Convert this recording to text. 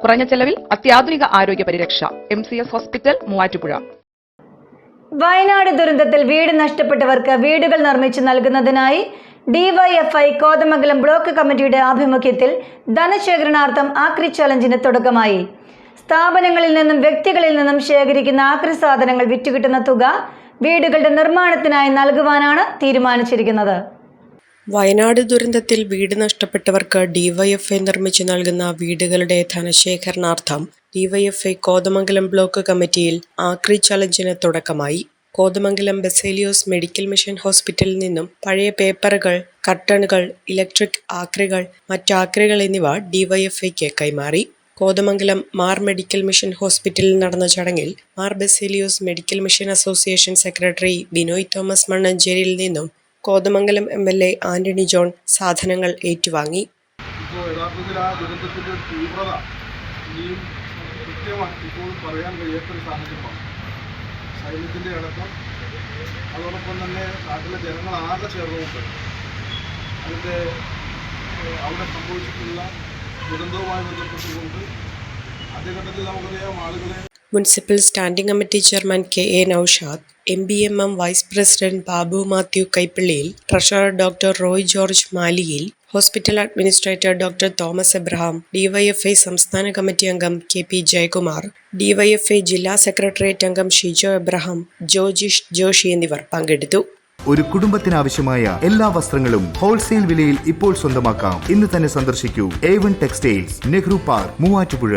കുറഞ്ഞ ചെലവിൽ അത്യാധുനിക ആരോഗ്യ പരിരക്ഷ. M C S hospital Muvattupuzha. Wayanad ദുരന്തത്തിൽ വീട് നഷ്ടപ്പെട്ടവർക്ക് വീടുകൾ നിർമ്മിച്ചു നൽകുന്നതിനായി ഡിവൈഎഫ്ഐ കോതമംഗലം ബ്ലോക്ക് കമ്മിറ്റിയുടെ ആഭിമുഖ്യത്തിൽ ധനശേഖരണാർത്ഥം ആക്രി ചലഞ്ചിന് തുടക്കമായി. സ്ഥാപനങ്ങളിൽ നിന്നും വ്യക്തികളിൽ നിന്നും ശേഖരിക്കുന്ന ആക്രി സാധനങ്ങൾ വിറ്റുകിട്ടുന്ന തുക വീടുകളുടെ നിർമ്മാണത്തിനായി നൽകുവാനാണ് തീരുമാനിച്ചിരിക്കുന്നത്. വയനാട് ദുരന്തത്തിൽ വീട് നഷ്ടപ്പെട്ടവർക്ക് ഡിവൈഎഫ്ഐ നിർമ്മിച്ചു നൽകുന്ന വീടുകളുടെ ധനശേഖരണാർത്ഥം ഡിവൈഎഫ്ഐ കോതമംഗലം ബ്ലോക്ക് കമ്മിറ്റിയിൽ ആക്രി ചലഞ്ചിന് തുടക്കമായി. കോതമംഗലം ബസേലിയോസ് മെഡിക്കൽ മിഷൻ ഹോസ്പിറ്റലിൽ നിന്നും പഴയ പേപ്പറുകൾ കർട്ടണുകൾ ഇലക്ട്രിക് ആക്രികൾ മറ്റാക്രികൾ എന്നിവ ഡിവൈഎഫ്ഐക്ക് കൈമാറി. കോതമംഗലം മാർ മെഡിക്കൽ മിഷൻ ഹോസ്പിറ്റലിൽ നടന്ന ചടങ്ങിൽ Mar Baselios medical mission association secretary Binoy Thomas മണ്ണഞ്ചേരിയിൽ നിന്നും Kothamangalam M L A Antony John സാധനങ്ങൾ ഏറ്റുവാങ്ങി. പറയാൻ അതോടൊപ്പം തന്നെ നാട്ടിലെ ജനങ്ങൾ ആകെ ചേർന്നുകൊണ്ട് അതിന്റെ അവിടെ സംഭവിച്ചിട്ടുള്ള ദുരന്തവുമായി ബന്ധപ്പെട്ടുകൊണ്ട് ആദ്യഘട്ടത്തിൽ നമുക്കറിയാം ആളുകളെ municipal standing committee chairman K A Naushad M B M M vice president Babu Mathew കൈപ്പള്ളിയിൽ treasurer doctor Roy George മാലിയിൽ hospital administrator doctor Thomas Abraham DYFI സംസ്ഥാന കമ്മിറ്റി അംഗം കെ പി ജയകുമാർ ഡിവൈഎഫ്ഐ ജില്ലാ സെക്രട്ടേറിയറ്റ് അംഗം ഷിജോ എബ്രഹാം ജോജിഷ് ജോഷി എന്നിവർ പങ്കെടുത്തു. ഒരു കുടുംബത്തിനാവശ്യമായ എല്ലാ വസ്ത്രങ്ങളും ഹോൾസെയിൽ വിലയിൽ ഇപ്പോൾ സ്വന്തമാക്കാം. ഇന്ന് തന്നെ സന്ദർശിക്കൂ. A one textiles Nehru park Muvattupuzha.